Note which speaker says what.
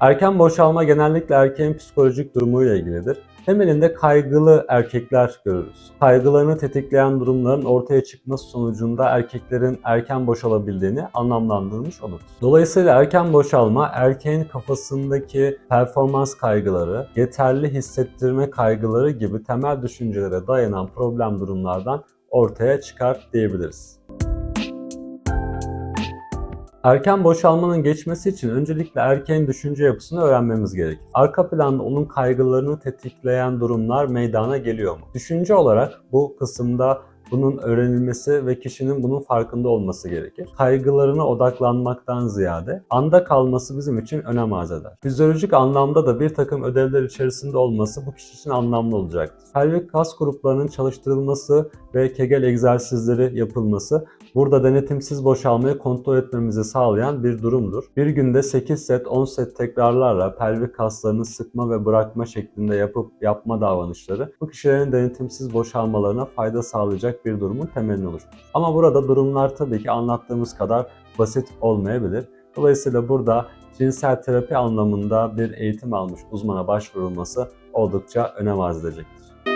Speaker 1: Erken boşalma genellikle erkeğin psikolojik durumuyla ilgilidir. Temelinde kaygılı erkekler görürüz. Kaygılarını tetikleyen durumların ortaya çıkması sonucunda erkeklerin erken boşalabildiğini anlamlandırmış oluruz. Dolayısıyla erken boşalma erkeğin kafasındaki performans kaygıları, yeterli hissettirme kaygıları gibi temel düşüncelere dayanan problem durumlardan ortaya çıkar diyebiliriz. Erken boşalmanın geçmesi için öncelikle erkeğin düşünce yapısını öğrenmemiz gerekir. Arka planda onun kaygılarını tetikleyen durumlar meydana geliyor mu? Düşünce olarak bu kısımda bunun öğrenilmesi ve kişinin bunun farkında olması gerekir. Kaygılarına odaklanmaktan ziyade anda kalması bizim için önem arz eder. Fizyolojik anlamda da bir takım ödevler içerisinde olması bu kişi için anlamlı olacaktır. Pelvik kas gruplarının çalıştırılması ve kegel egzersizleri yapılması burada denetimsiz boşalmayı kontrol etmemizi sağlayan bir durumdur. Bir günde 8 set 10 set tekrarlarla pelvik kaslarını sıkma ve bırakma şeklinde yapıp yapma davranışları bu kişilerin denetimsiz boşalmalarına fayda sağlayacak bir durumun temelini oluşturur. Ama burada durumlar tabii ki anlattığımız kadar basit olmayabilir. Dolayısıyla burada cinsel terapi anlamında bir eğitim almış uzmana başvurulması oldukça önem arz edecektir.